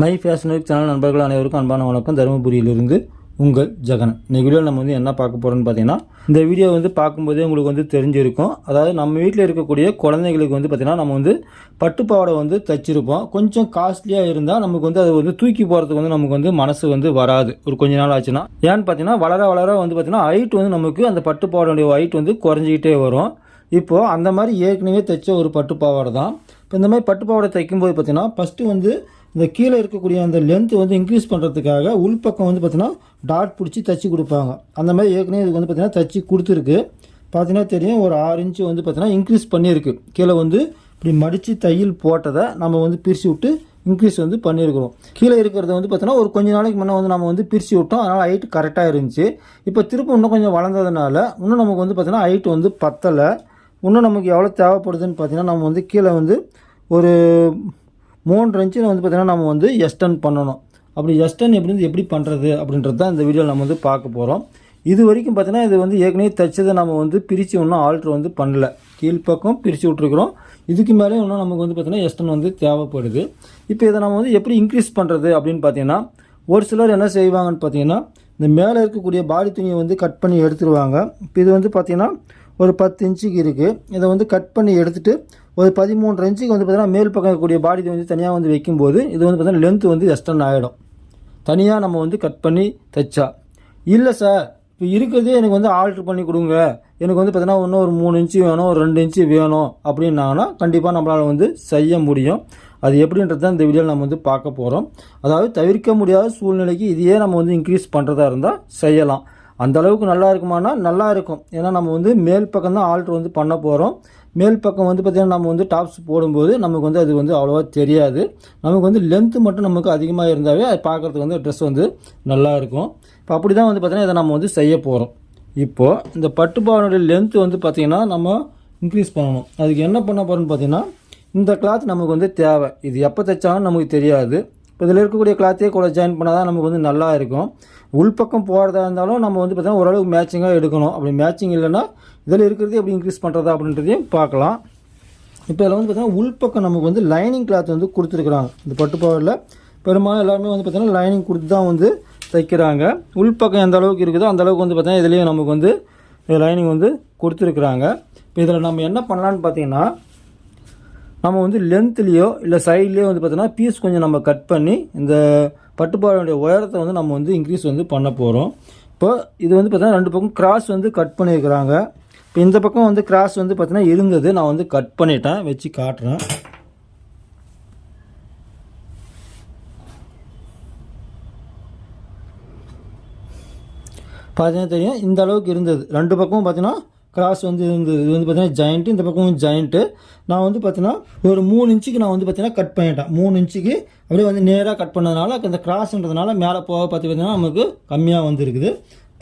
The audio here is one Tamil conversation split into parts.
மை ஃபேஷன் வீக் சேனல் நண்பர்கள் அனைவருக்கும் அன்பான வணக்கம். தருமபுரியிலிருந்து உங்கள் ஜெகன். இந்த வீடியோவில் நம்ம வந்து என்ன பார்க்க போகிறோம்னு பார்த்தீங்கன்னா இந்த வீடியோ வந்து பார்க்கும்போதே உங்களுக்கு வந்து தெரிஞ்சிருக்கும். அதாவது நம்ம வீட்டில் இருக்கக்கூடிய குழந்தைங்களுக்கு வந்து பார்த்திங்கன்னா நம்ம வந்து பட்டுப்பாவடை வந்து தச்சிருப்போம். கொஞ்சம் காஸ்ட்லியாக இருந்தால் நமக்கு வந்து அது வந்து தூக்கி போகிறதுக்கு வந்து நமக்கு வந்து மனசு வந்து வராது. ஒரு கொஞ்ச நாள் ஆச்சுன்னா. ஏன்னு பார்த்தீங்கன்னா வளர வளர வந்து பார்த்தீங்கன்னா ஹைட் வந்து நமக்கு அந்த பட்டுப்பாவாடையுடைய ஹைட் வந்து குறைஞ்சிக்கிட்டே வரும். இப்போது அந்த மாதிரி ஏற்கனவே தைச்ச ஒரு பட்டுப்பாவாடை தான். இப்போ இந்த மாதிரி பட்டுப்பாவடை தைக்கும்போது பார்த்திங்கன்னா ஃபஸ்ட்டு வந்து இந்த கீழே இருக்கக்கூடிய அந்த லென்த்து வந்து இன்க்ரீஸ் பண்ணுறதுக்காக உள்பக்கம் வந்து பார்த்திங்கன்னா டாட் பிடிச்சி தச்சு கொடுப்பாங்க. அந்த மாதிரி ஏற்கனவே இதுக்கு வந்து பார்த்திங்கன்னா தச்சு கொடுத்துருக்கு. பார்த்தீங்கன்னா தெரியும் ஒரு ஆறு இன்ச்சு வந்து பார்த்திங்கன்னா இன்க்ரீஸ் பண்ணியிருக்கு. கீழே வந்து இப்படி மடித்து தையல் போட்டதை நம்ம வந்து பிரித்து விட்டு இன்க்ரீஸ் வந்து பண்ணியிருக்கிறோம். கீழே இருக்கிறத வந்து பார்த்திங்கன்னா ஒரு கொஞ்ச நாளைக்கு முன்னே வந்து நம்ம வந்து பிரித்து விட்டோம். அதனால் ஹைட் கரெக்டாக இருந்துச்சு. இப்போ திரும்ப இன்னும் கொஞ்சம் வளர்ந்ததுனால இன்னும் நமக்கு வந்து பார்த்தீங்கன்னா ஹைட் வந்து பத்தலை. இன்னும் நமக்கு எவ்வளோ தேவைப்படுதுன்னு பார்த்தீங்கன்னா நம்ம வந்து கீழே வந்து ஒரு மூன்று இன்ச்சு வந்து பார்த்திங்கன்னா நம்ம வந்து எஸ்டன் பண்ணணும். அப்படி எஸ்டன் எப்படி வந்து எப்படி பண்ணுறது அப்படின்றது தான் இந்த வீடியோவில் நம்ம வந்து பார்க்க போகிறோம் இது வரைக்கும் பார்த்தீங்கன்னா இது வந்து ஏற்கனவே தைச்சதை நம்ம வந்து பிரித்து ஒன்றும் ஆல்ட்ரு வந்து பண்ணல. கீழ்ப்பக்கம் பிரித்து விட்ருக்குறோம் இதுக்கு மேலே இன்னும் நமக்கு வந்து பார்த்திங்கன்னா எஸ்டன் வந்து தேவைப்படுது. இப்போ இதை நம்ம வந்து எப்படி இன்க்ரீஸ் பண்ணுறது அப்படின்னு பார்த்தீங்கன்னா ஒரு சிலர் என்ன செய்வாங்கன்னு பார்த்தீங்கன்னா இந்த மேலே இருக்கக்கூடிய பாடி துணியை வந்து கட் பண்ணி எடுத்துருவாங்க. இப்போ இது வந்து பார்த்திங்கன்னா ஒரு பத்து இன்ச்சுக்கு இருக்குது இதை வந்து கட் பண்ணி எடுத்துகிட்டு ஒரு பதிமூன்று இன்ச்சுக்கு வந்து பார்த்தீங்கன்னா மேல் பக்கம் இருக்கக்கூடிய பாடி வந்து தனியாக வந்து வைக்கும்போது இது வந்து பார்த்தீங்கன்னா லென்த் வந்து எக்ஸ்டன் ஆகிடும் தனியாக நம்ம வந்து கட் பண்ணி தைச்சா. இல்லை சார் இப்போ இருக்கிறதே எனக்கு வந்து ஆல்ட்ரு பண்ணி கொடுங்க. எனக்கு வந்து பார்த்தீங்கன்னா இன்னும் ஒரு மூணு இன்ச்சு வேணும் ஒரு ரெண்டு இன்ச்சு வேணும் அப்படின்னாங்கன்னா கண்டிப்பாக நம்மளால் வந்து செய்ய முடியும். அது எப்படின்றது தான் இந்த வீடியோவில் நம்ம வந்து பார்க்க போகிறோம் அதாவது தவிர்க்க முடியாத சூழ்நிலைக்கு இதையே நம்ம வந்து இன்க்ரீஸ் பண்ணுறதா இருந்தால் செய்யலாம். அந்த அளவுக்கு நல்லா இருக்குமானா நல்லா இருக்கும். ஏன்னா நம்ம வந்து மேல் பக்கம் தான் ஆல்ட்ரு வந்து பண்ண போகிறோம் மேல் பக்கம் வந்து பார்த்திங்கன்னா நம்ம வந்து டாப்ஸ் போடும்போது நமக்கு வந்து அது வந்து அவ்வளோவா தெரியாது. நமக்கு வந்து லென்த்து மட்டும் நமக்கு அதிகமாக இருந்தாவே அது பார்க்குறதுக்கு வந்து ட்ரெஸ் வந்து நல்லா இருக்கும். இப்போ அப்படி தான் வந்து பார்த்திங்கன்னா இதை நம்ம வந்து செய்ய போகிறோம் இப்போது இந்த பட்டுப்பாவனுடைய லென்த்து வந்து பார்த்திங்கன்னா நம்ம இன்க்ரீஸ் பண்ணணும். அதுக்கு என்ன பண்ண போகிறோம்னு பார்த்திங்கன்னா இந்த கிளாத் நமக்கு வந்து தேவை. இது எப்போ தைச்சாலும் நமக்கு தெரியாது. இப்போ இதில் இருக்கக்கூடிய கிளாத்தையே கூட ஜாயின் பண்ணால் தான் நமக்கு வந்து நல்லா இருக்கும். உள்பக்கம் போகிறதா இருந்தாலும் நம்ம வந்து பார்த்தீங்கன்னா ஓரளவுக்கு மேட்சிங்காக எடுக்கணும். அப்படி மேட்சிங் இல்லைன்னா இதில் இருக்கிறதே எப்படி இன்க்ரீஸ் பண்ணுறதா அப்படின்றதையும் பார்க்கலாம். இப்போ இதில் வந்து பார்த்திங்கன்னா உள்பக்கம் நமக்கு வந்து லைனிங் கிளாத் வந்து கொடுத்துருக்குறாங்க. இந்த பட்டுப்பாவில் பெரும்பாலும் எல்லாருமே வந்து பார்த்திங்கன்னா லைனிங் கொடுத்து தான் வந்து தைக்கிறாங்க. உள்பக்கம் எந்த அளவுக்கு இருக்குதோ அந்த அளவுக்கு வந்து பார்த்திங்கன்னா இதுலேயும் நமக்கு வந்து லைனிங் வந்து கொடுத்துருக்குறாங்க. இப்போ இதில் நம்ம என்ன பண்ணலான்னு பார்த்தீங்கன்னா நம்ம வந்து லென்த்துலேயோ இல்லை சைட்லேயோ வந்து பார்த்தோன்னா பீஸ் கொஞ்சம் நம்ம கட் பண்ணி இந்த பட்டுப்பாடையுடைய உயரத்தை வந்து நம்ம வந்து இன்க்ரீஸ் வந்து பண்ண போகிறோம் இப்போ இது வந்து பார்த்தீங்கன்னா ரெண்டு பக்கம் கிராஸ் வந்து கட் பண்ணியிருக்கிறாங்க. இப்போ இந்த பக்கம் வந்து கிராஸ் வந்து பார்த்தீங்கன்னா இருந்தது. நான் வந்து கட் பண்ணிட்டேன் வச்சு காட்டுறேன். பார்த்தீங்கன்னா தெரியும் இந்த அளவுக்கு இருந்தது. ரெண்டு பக்கமும் பார்த்தீங்கன்னா கிராஸ் வந்து இருந்தது இது வந்து பார்த்தீங்கன்னா ஜாயிண்ட்டு இந்த பக்கமும் ஜாயிண்ட்டு நான் வந்து பார்த்தீங்கன்னா ஒரு மூணு இன்ச்சுக்கு நான் வந்து பார்த்தீங்கன்னா கட் பண்ணிட்டேன். மூணு இன்ச்சுக்கு அப்படியே வந்து நேராக கட் பண்ணதுனால அந்த கிராஸ்ன்றதுனால மேலே போக பார்த்து பார்த்தீங்கன்னா நமக்கு கம்மியாக வந்துருக்குது.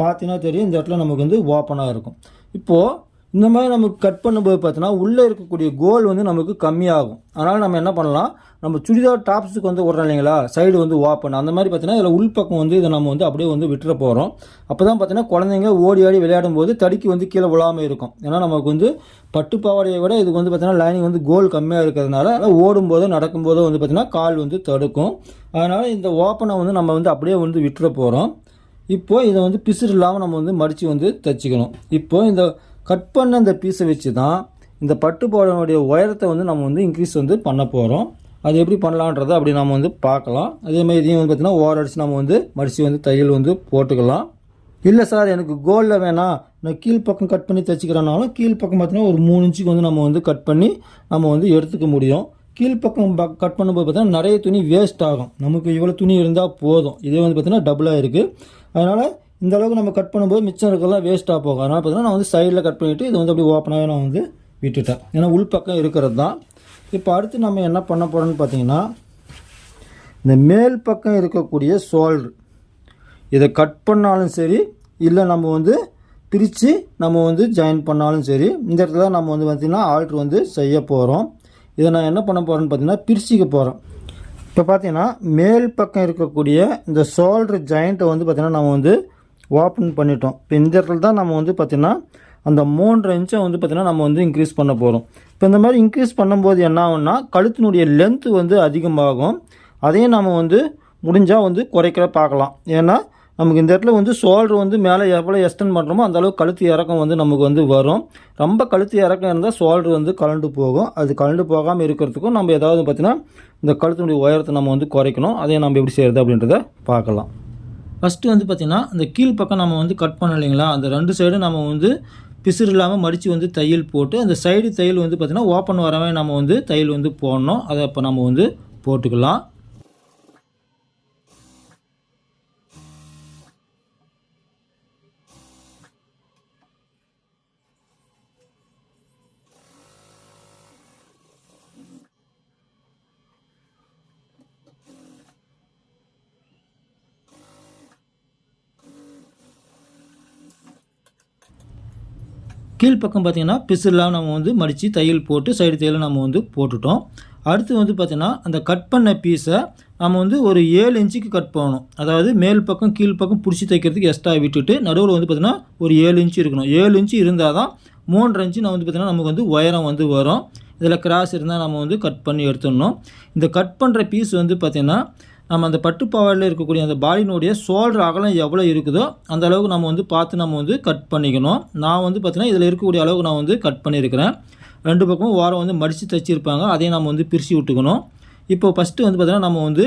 பார்த்தீங்கன்னா தெரியும் இந்த இடத்துல நமக்கு வந்து ஓப்பனாக இருக்கும். இப்போது இந்த மாதிரி நமக்கு கட் பண்ணும்போது பார்த்தீங்கன்னா உள்ளே இருக்கக்கூடிய கோல் வந்து நமக்கு கம்மியாகும். அதனால் நம்ம என்ன பண்ணலாம்? நம்ம சுடிதார் டாப்ஸுக்கு வந்து விட்றோம் இல்லைங்களா? சைடு வந்து ஓப்பன் அந்த மாதிரி பார்த்தீங்கன்னா இதில் உள்பக்கம் வந்து இதை நம்ம வந்து அப்படியே வந்து விட்டுற போகிறோம் அப்போ தான் பார்த்தீங்கன்னா குழந்தைங்க ஓடி ஆடி விளையாடும் போது தடுக்கி வந்து கீழே விழாமல் இருக்கும். ஏன்னா நமக்கு வந்து பட்டு பாவாடையை விட இதுக்கு வந்து பார்த்தீங்கன்னா லைனிங் வந்து கோல் கம்மியாக இருக்கிறதுனால ஓடும்போதோ நடக்கும்போதோ வந்து பார்த்தீங்கன்னா கால் வந்து தடுக்கும். அதனால் இந்த ஓப்பனை வந்து நம்ம வந்து அப்படியே வந்து விட்டுற போகிறோம் இப்போது இதை வந்து பிசுறு இல்லாமல் நம்ம வந்து மடித்து வந்து தைச்சிக்கணும். இப்போது இந்த கட் பண்ண அந்த பீஸை வச்சு தான் இந்த பட்டு பாவாடையுடைய உயரத்தை வந்து நம்ம வந்து இன்க்ரீஸ் வந்து பண்ண போகிறோம் அது எப்படி பண்ணலான்றதை அப்படி நம்ம வந்து பார்க்கலாம். அதேமாதிரி இதையும் வந்து பார்த்திங்கன்னா ஓர அடிச்சு நம்ம வந்து மடித்து வந்து தையல் வந்து போட்டுக்கலாம். இல்லை சார் எனக்கு கோல்டில் வேணாம் நான் கீழ்ப்பக்கம் கட் பண்ணி தைச்சிக்கிறேனாலும் கீழ்ப்பக்கம் பார்த்தீங்கன்னா ஒரு மூணு இன்ச்சுக்கு வந்து நம்ம வந்து கட் பண்ணி நம்ம வந்து எடுத்துக்க முடியும். கீழ்ப்பக்கம் ப கட் பண்ணும்போது பார்த்தீங்கன்னா நிறைய துணி வேஸ்ட் ஆகும். நமக்கு இவ்வளோ துணி இருந்தால் போதும். இதே வந்து பார்த்திங்கன்னா டபுளாக இருக்குது அதனால் இந்த அளவுக்கு நம்ம கட் பண்ணும்போது மிச்சம் இருக்கலாம் வேஸ்ட்டாக போகும். அதனால் பார்த்தீங்கன்னா நான் வந்து சைடில் கட் பண்ணிவிட்டு இது வந்து அப்படியே ஓப்பனாகவே நான் வந்து விட்டுட்டேன். ஏன்னா உள்பக்கம் இருக்கிறது தான். இப்போ அடுத்து நம்ம என்ன பண்ண போகிறோம்னு பார்த்தீங்கன்னா இந்த மேல் பக்கம் இருக்கக்கூடிய சோல்ட்ரு இதை கட் பண்ணாலும் சரி இல்லை நம்ம வந்து பிரித்து நம்ம வந்து ஜாயின் பண்ணாலும் சரி இந்த இடத்துல நம்ம வந்து பார்த்திங்கன்னா ஆல்ட்ரு வந்து செய்ய போகிறோம் இதை நான் என்ன பண்ண போகிறேன்னு பார்த்தீங்கன்னா பிரிச்சிக்க போகிறோம் இப்போ பார்த்தீங்கன்னா மேல் பக்கம் இருக்கக்கூடிய இந்த சோல்ட்ரு ஜாயிண்ட்டை வந்து பார்த்திங்கன்னா நம்ம வந்து ஓப்பன் பண்ணிட்டோம். இப்போ இந்த இடத்துல தான் நம்ம வந்து பார்த்திங்கன்னா அந்த மூன்றரை இன்ச்சை வந்து பார்த்திங்கன்னா நம்ம வந்து இன்க்ரீஸ் பண்ண போகிறோம் இப்போ இந்த மாதிரி இன்க்ரீஸ் பண்ணும்போது என்ன ஆகும்னா கழுத்தினுடைய லென்த்து வந்து அதிகமாகும். அதையும் நம்ம வந்து முடிஞ்சால் வந்து குறைக்கிற பார்க்கலாம். ஏன்னா நமக்கு இந்த இடத்துல வந்து ஷோல்டர் வந்து மேலே எவ்வளோ எக்ஸ்டெண்ட் பண்ணுறோமோ அந்த அளவுக்கு கழுத்து இறக்கம் வந்து நமக்கு வந்து வரும். ரொம்ப கழுத்து இறக்கம் இருந்தால் ஷோல்டர் வந்து கலண்டு போகும். அது கலண்டு போகாமல் இருக்கிறதுக்கும் நம்ம ஏதாவது பார்த்திங்கன்னா இந்த கழுத்தினுடைய உயரத்தை நம்ம வந்து குறைக்கணும். அதையும் நம்ம எப்படி செய்கிறது அப்படின்றத பார்க்கலாம். ஃபஸ்ட்டு வந்து பார்த்திங்கன்னா கீழ் கீழ்ப்பக்கம் நம்ம வந்து கட் பண்ணோம் இல்லைங்களா? அந்த ரெண்டு சைடும் நம்ம வந்து பிசுறு இல்லாமல் மடித்து வந்து தையல் போட்டு அந்த சைடு தையல் வந்து பார்த்திங்கன்னா ஓப்பன் வரவே நம்ம வந்து தையல் வந்து போடணும். அதை அப்போ நம்ம வந்து போட்டுக்கலாம். கீழ்ப்பக்கம் பார்த்திங்கன்னா பிசுலாம் நம்ம வந்து மடித்து தையல் போட்டு சைடு தையல் நம்ம வந்து போட்டுட்டோம். அடுத்து வந்து பார்த்திங்கன்னா அந்த கட் பண்ண பீஸை நம்ம வந்து ஒரு ஏழு இன்ச்சுக்கு கட் பண்ணணும். அதாவது மேல் பக்கம் கீழ் பக்கம் பிடிச்சி தைக்கிறதுக்கு எக்ஸ்ட்ரா விட்டுட்டு நடுவில் வந்து பார்த்திங்கன்னா ஒரு ஏழு இன்ச்சு இருக்கணும். ஏழு இன்ச்சு இருந்தால் தான் மூன்றரை இன்ச்சு நான் வந்து பார்த்திங்கன்னா நமக்கு வந்து உயரம் வந்து வரும். இதில் கிராஸ் இருந்தால் நம்ம வந்து கட் பண்ணி எடுத்துடணும். இந்த கட் பண்ணுற பீஸ் வந்து பார்த்திங்கன்னா நம்ம அந்த பட்டுப்பாவாடில் இருக்கக்கூடிய அந்த பாடியினுடைய சோல்டர் அகலம் எவ்வளோ இருக்குதோ அந்த அளவுக்கு நம்ம வந்து பார்த்து நம்ம வந்து கட் பண்ணிக்கணும். நான் வந்து பார்த்திங்கன்னா இதில் இருக்கக்கூடிய அளவுக்கு நான் வந்து கட் பண்ணியிருக்கிறேன் ரெண்டு பக்கமும் ஓரம் வந்து மடித்து தைச்சிருப்பாங்க. அதையும் நம்ம வந்து பிரித்து விட்டுக்கணும். இப்போ ஃபஸ்ட்டு வந்து பார்த்திங்கன்னா நம்ம வந்து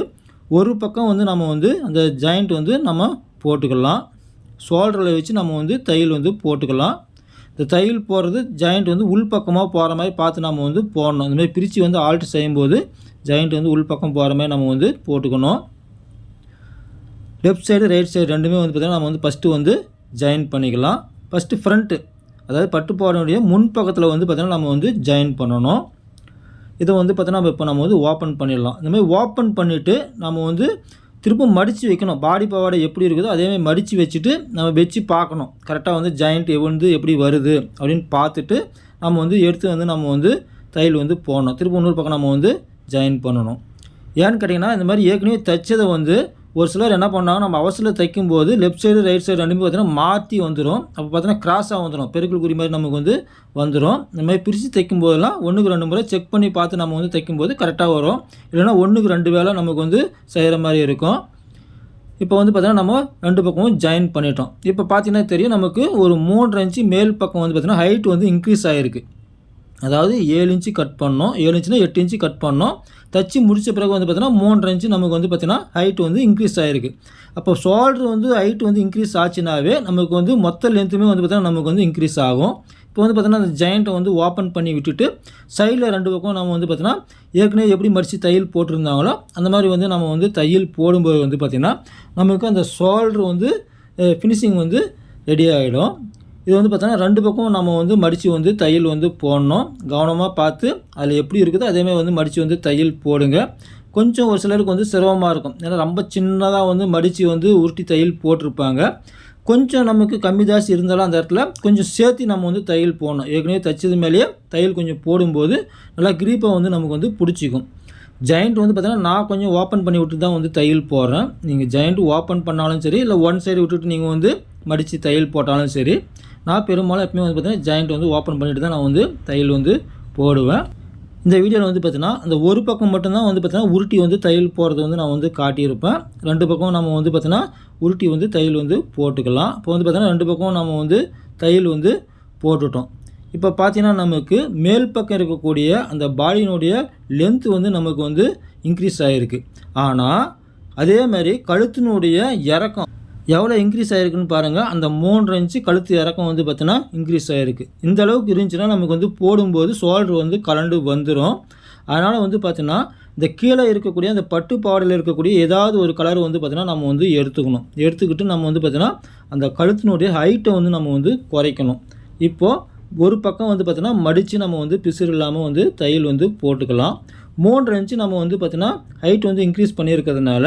ஒரு பக்கம் வந்து நம்ம வந்து அந்த ஜாயிண்ட் வந்து நம்ம போட்டுக்கலாம். ஷோல்டரில் வச்சு நம்ம வந்து தையல் வந்து போட்டுக்கலாம். இந்த தையல் போடுறது ஜாயிண்ட் வந்து உள் பக்கமாக போகிற மாதிரி பார்த்து நம்ம வந்து போடணும். இந்தமாதிரி பிரித்து வந்து ஆல்ட்ரு செய்யும்போது ஜாயிண்ட் வந்து உள் பக்கம் போகிற மாதிரி நம்ம வந்து போட்டுக்கணும். லெஃப்ட் சைடு ரைட் சைடு ரெண்டுமே வந்து பார்த்திங்கன்னா நம்ம வந்து ஃபஸ்ட்டு வந்து ஜாயின் பண்ணிக்கலாம். ஃபஸ்ட்டு ஃப்ரண்ட்டு அதாவது பட்டு முன் பக்கத்தில் வந்து பார்த்திங்கன்னா நம்ம வந்து ஜாயின் பண்ணணும். இதை வந்து பார்த்தோன்னா இப்போ நம்ம வந்து ஓப்பன் பண்ணிடலாம். இந்த மாதிரி ஓப்பன் பண்ணிவிட்டு நம்ம வந்து திரும்ப மடித்து வைக்கணும். பாடி பாவாடை எப்படி இருக்குதோ அதேமாதிரி மடித்து வச்சுட்டு நம்ம வச்சு பார்க்கணும். கரெக்டாக வந்து ஜாயிண்ட் வந்து எப்படி வருது அப்படின்னு பார்த்துட்டு நம்ம வந்து எடுத்து வந்து நம்ம வந்து தையல் வந்து போடணும். திரும்ப இன்னொரு பக்கம் நம்ம வந்து ஜாயின் பண்ணணும். ஏன்னு கேட்டிங்கன்னா இந்த மாதிரி ஏற்கனவே தைச்சதை வந்து ஒரு சிலர் என்ன பண்ணாங்க நம்ம அவசரத்தில் தைக்கும்போது லெஃப்ட் சைடு ரைட் சைடு ரெண்டுமே பார்த்தீங்கன்னா மாற்றி வந்துடும் அப்போ பார்த்தீங்கன்னா கிராஸாக வந்துடும் பெருக்கல் குறி மாதிரி நமக்கு வந்து வந்துடும் இந்த மாதிரி பிரித்து தைக்கும் போதெல்லாம் ஒன்றுக்கு ரெண்டு முறை செக் பண்ணி பார்த்து நம்ம வந்து தைக்கும்போது கரெக்டாக வரும். இல்லைன்னா ஒன்றுக்கு ரெண்டு வேலை நமக்கு வந்து செய்கிற மாதிரி இருக்கும். இப்போ வந்து பார்த்தீங்கன்னா நம்ம ரெண்டு பக்கமும் ஜாயின் பண்ணிட்டோம். இப்போ பார்த்தீங்கன்னா தெரியும் நமக்கு ஒரு மூன்று இன்ச்சு மேல் பக்கம் வந்து பார்த்திங்கன்னா ஹைட் வந்து இன்க்ரீஸ் ஆகிருக்கு அதாவது ஏழு இன்ச்சு கட் பண்ணோம். ஏழு இன்ச்சுனா எட்டு இன்ச்சு கட் பண்ணோம். தச்சு முடித்த பிறகு வந்து பார்த்தீங்கன்னா மூன்றரை இன்ச்சு நமக்கு வந்து பார்த்திங்கன்னா ஹைட் வந்து இன்க்ரீஸ் ஆகிருக்கு அப்போ ஷோல்டர் வந்து ஹைட் வந்து இன்க்ரீஸ் ஆச்சுனாவே நமக்கு வந்து மொத்த லென்த்துமே வந்து பார்த்திங்கன்னா நமக்கு வந்து இன்க்ரீஸ் ஆகும். இப்போ வந்து பார்த்தீங்கன்னா அந்த ஜாயிண்ட்டை வந்து ஓப்பன் பண்ணி விட்டுட்டு சைடில் ரெண்டு பக்கம் நம்ம வந்து பார்த்திங்கன்னா ஏற்கனவே எப்படி மடித்து தையல் போட்டிருந்தாங்களோ அந்த மாதிரி வந்து நம்ம வந்து தையல் போடும்போது வந்து பார்த்திங்கன்னா நமக்கு அந்த ஷோல்டர் வந்து ஃபினிஷிங் வந்து ரெடி ஆகிடும் இது வந்து பார்த்தோன்னா ரெண்டு பக்கம் நம்ம வந்து மடித்து வந்து தையல் வந்து போடணும். கவனமாக பார்த்து அதில் எப்படி இருக்குதோ அதேமாதிரி வந்து மடித்து வந்து தையல் போடுங்க. கொஞ்சம் ஒரு சிலருக்கு வந்து சிரமமாக இருக்கும். ஏன்னா ரொம்ப சின்னதாக வந்து மடித்து வந்து உருட்டி தையல் போட்டிருப்பாங்க. கொஞ்சம் நமக்கு கம்மி ஜாஸ்தி இருந்தாலும் அந்த இடத்துல கொஞ்சம் சேர்த்து நம்ம வந்து தையல் போடணும். ஏற்கனவே தைச்சது மேலேயே தையல் கொஞ்சம் போடும்போது நல்லா கிரீப்பை வந்து நமக்கு வந்து பிடிச்சிக்கும். ஜாயிண்ட் வந்து பார்த்தீங்கன்னா நான் கொஞ்சம் ஓப்பன் பண்ணி விட்டு தான் வந்து தையல் போடுறேன். நீங்கள் ஜாயிண்ட் ஓப்பன் பண்ணாலும் சரி இல்லை ஒன் சைடு விட்டுட்டு நீங்கள் வந்து மடித்து தையல் போட்டாலும் சரி நான் பெரும்பாலும் எப்பவுமே வந்து பார்த்தீங்கன்னா ஜாயிண்ட் வந்து ஓப்பன் பண்ணிட்டு தான் நான் வந்து தையல் வந்து போடுவேன். இந்த வீடியோவில் வந்து பார்த்தீங்கன்னா அந்த ஒரு பக்கம் மட்டும்தான் வந்து பார்த்தீங்கன்னா உருட்டி வந்து தையல் போடுறது வந்து நான் வந்து காட்டியிருப்பேன். ரெண்டு பக்கம் நம்ம வந்து பார்த்தீங்கன்னா உருட்டி வந்து தையல் வந்து போட்டுக்கலாம். இப்போ வந்து பார்த்தீங்கன்னா ரெண்டு பக்கம் நம்ம வந்து தையல் வந்து போட்டுட்டோம். இப்போ பார்த்தீங்கன்னா நமக்கு மேல் பக்கம் இருக்கக்கூடிய அந்த பாடியினுடைய லென்த்து வந்து நமக்கு வந்து இன்க்ரீஸ் ஆகிருக்கு ஆனால் அதே மாதிரி கழுத்தினுடைய இறக்கம் எவ்வளோ இன்க்ரீஸ் ஆகிருக்குன்னு பாருங்கள் அந்த மூன்றரை இன்ச்சு கழுத்து இறக்கம் வந்து பார்த்தீங்கன்னா இன்க்ரீஸ் ஆகிருக்கு இந்த அளவுக்கு இருந்துச்சுன்னா நமக்கு வந்து போடும்போது ஷோல்டர் வந்து கலண்டு வந்துடும் அதனால் வந்து பார்த்தீங்கன்னா இந்த கீழே இருக்கக்கூடிய அந்த பட்டு பாவடையில் இருக்கக்கூடிய ஏதாவது ஒரு கலர் வந்து பார்த்தீங்கன்னா நம்ம வந்து எடுத்துக்கணும். எடுத்துக்கிட்டு நம்ம வந்து பார்த்தீங்கன்னா அந்த கழுத்தினுடைய ஹைட்டை வந்து நம்ம வந்து குறைக்கணும். இப்போது ஒரு பக்கம் வந்து பார்த்தீங்கன்னா மடித்து நம்ம வந்து பிசுறு இல்லாமல் வந்து தையல் வந்து போட்டுக்கலாம். மூன்றரை இன்ச்சு நம்ம வந்து பார்த்திங்கன்னா ஹைட் வந்து இன்க்ரீஸ் பண்ணியிருக்கிறதுனால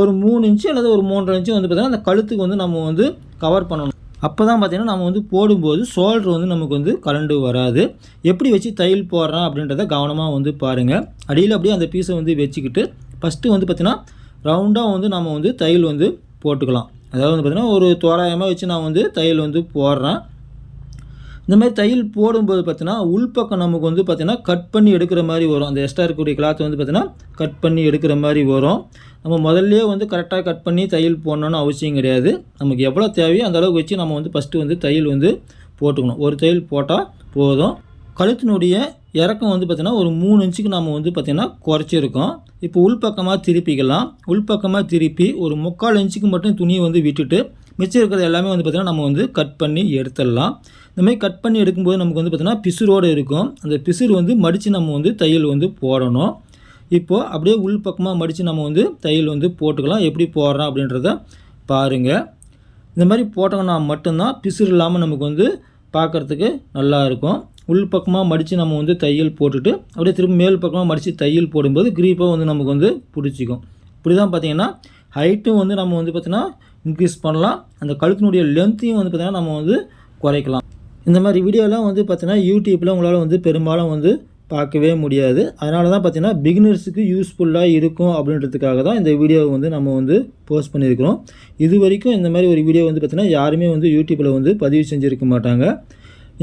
ஒரு மூணு இன்ச்சு அல்லது ஒரு மூன்றரை இன்ச்சு வந்து பார்த்திங்கன்னா அந்த கழுத்துக்கு வந்து நம்ம வந்து கவர் பண்ணணும். அப்போ தான் பார்த்தீங்கன்னா நம்ம வந்து போடும்போது ஷோல்டர் வந்து நமக்கு வந்து கரண்டு வராது. எப்படி வச்சு தையல் போடுறோம் அப்படின்றத கவனமாக வந்து பாருங்கள் அடியில் அப்படியே அந்த பீஸை வந்து வச்சுக்கிட்டு ஃபஸ்ட்டு வந்து பார்த்திங்கன்னா ரவுண்டாக வந்து நம்ம வந்து தையல் வந்து போட்டுக்கலாம். அதாவது வந்து பார்த்திங்கன்னா ஒரு தோராயமாக வச்சு நான் வந்து தையல் வந்து போடுறேன். இந்த மாதிரி தையல் போடும்போது பார்த்தீங்கன்னா உள்பக்கம் நமக்கு வந்து பார்த்தீங்கன்னா கட் பண்ணி எடுக்கிற மாதிரி வரும். அந்த எக்ஸ்ட்ரா இருக்கக்கூடிய கிளாத் வந்து பார்த்தீங்கன்னா கட் பண்ணி எடுக்கிற மாதிரி வரும். நம்ம முதல்ல வந்து கரெக்டாக கட் பண்ணி தையல் போடணும்னு அவசியம் கிடையாது. நமக்கு எவ்வளோ தேவையோ அந்த அளவுக்கு வச்சு நம்ம வந்து ஃபஸ்ட்டு வந்து தையல் வந்து போட்டுக்கணும். ஒரு தையல் போட்டால் போதும். கழுத்தினுடைய இறக்கம் வந்து பார்த்திங்கன்னா ஒரு மூணு இன்ச்சுக்கு நம்ம வந்து பார்த்திங்கன்னா குறைச்சிருக்கோம். இப்போ உள்பக்கமாக திருப்பிக்கலாம். உள்பக்கமாக திருப்பி ஒரு முக்கால் இன்ச்சுக்கு மட்டும் துணியை வந்து விட்டுட்டு மிச்சம் இருக்கிறது எல்லாமே வந்து பார்த்திங்கன்னா நம்ம வந்து கட் பண்ணி எடுத்துடலாம். இந்த மாதிரி கட் பண்ணி எடுக்கும்போது நமக்கு வந்து பார்த்திங்கன்னா பிசுரோடு இருக்கும். அந்த பிசுறு வந்து மடித்து நம்ம வந்து தையல் வந்து போடணும். இப்போது அப்படியே உள் பக்கமாக மடித்து நம்ம வந்து தையல் வந்து போட்டுக்கலாம். எப்படி போடுறோம் அப்படின்றத பாருங்கள் இந்த மாதிரி போட்டோம்னா மட்டும்தான் பிசுறு இல்லாமல் நமக்கு வந்து பார்க்குறதுக்கு நல்லா இருக்கும். உள் பக்கமாக மடித்து நம்ம வந்து தையல் போட்டுட்டு அப்படியே திரும்ப மேல் பக்கமாக மடித்து தையல் போடும்போது க்ரீப்பாக வந்து நமக்கு வந்து பிடிச்சிக்கும். இப்படி தான் பார்த்தீங்கன்னா ஹைட்டும் வந்து நம்ம வந்து பார்த்திங்கன்னா இன்க்ரீஸ் பண்ணலாம். அந்த கழுத்தினுடைய லென்த்தையும் வந்து பார்த்திங்கன்னா நம்ம வந்து குறைக்கலாம். இந்த மாதிரி வீடியோலாம் வந்து பார்த்திங்கன்னா யூடியூப்பில் உங்களால் வந்து பெரும்பாலும் வந்து பார்க்கவே முடியாது. அதனால தான் பார்த்தீங்கன்னா பிகினர்ஸுக்கு யூஸ்ஃபுல்லாக இருக்கும் அப்படின்றதுக்காக தான் இந்த வீடியோவை வந்து நம்ம வந்து போஸ்ட் பண்ணியிருக்கிறோம். இது வரைக்கும் இந்த மாதிரி ஒரு வீடியோ வந்து பார்த்திங்கன்னா யாருமே வந்து யூடியூப்பில் வந்து பதிவு செஞ்சுருக்க மாட்டாங்க.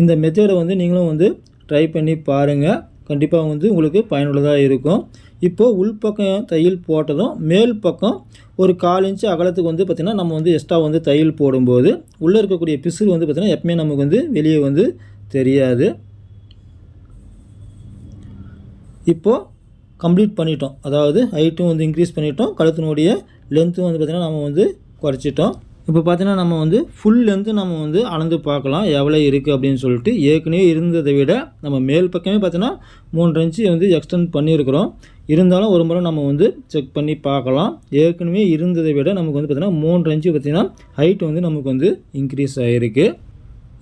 இந்த மெத்தடை வந்து நீங்களும் வந்து ட்ரை பண்ணி பாருங்கள் கண்டிப்பாக வந்து உங்களுக்கு பயனுள்ளதாக இருக்கும். இப்போது உள்பக்கம் தையல் போட்டதும் மேல் பக்கம் ஒரு கால் இன்ச்சு அகலத்துக்கு வந்து பார்த்திங்கன்னா நம்ம வந்து எக்ஸ்ட்ரா வந்து தையல் போடும்போது உள்ளே இருக்கக்கூடிய பிசுறு வந்து பார்த்திங்கன்னா எப்பவுமே நமக்கு வந்து வெளியே வந்து தெரியாது. இப்போது கம்ப்ளீட் பண்ணிட்டோம். அதாவது ஹைட்டும் வந்து இன்க்ரீஸ் பண்ணிட்டோம். கழுத்தினுடைய லென்த்தும் வந்து பார்த்திங்கன்னா நம்ம வந்து குறைச்சிட்டோம். இப்போ பார்த்தீங்கன்னா நம்ம வந்து ஃபுல் லென்த்து நம்ம வந்து அளந்து பார்க்கலாம். எவ்வளோ இருக்குது அப்படின்னு சொல்லிட்டு. ஏற்கனவே இருந்ததை விட நம்ம மேல் பக்கமே பார்த்தீங்கன்னா மூன்று இன்ச்சு வந்து எக்ஸ்டெண்ட் பண்ணியிருக்கிறோம். இருந்தாலும் ஒரு முறை நம்ம வந்து செக் பண்ணி பார்க்கலாம். ஏற்கனவே இருந்ததை விட நமக்கு வந்து பார்த்திங்கன்னா மூன்று இன்ச்சு பார்த்திங்கன்னா ஹைட் வந்து நமக்கு வந்து இன்க்ரீஸ் ஆகிருக்கு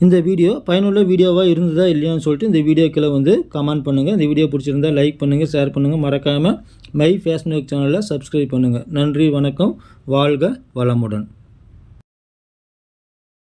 இந்த வீடியோ பயனுள்ள வீடியோவாக இருந்ததா இல்லையான்னு சொல்லிட்டு இந்த வீடியோக்கில் வந்து கமெண்ட் பண்ணுங்கள் இந்த வீடியோ பிடிச்சிருந்தா லைக் பண்ணுங்கள் ஷேர் பண்ணுங்கள் மறக்காமல் மை ஃபேஷன் சேனலில் சப்ஸ்கிரைப் பண்ணுங்கள் நன்றி வணக்கம். வாழ்க வளமுடன்.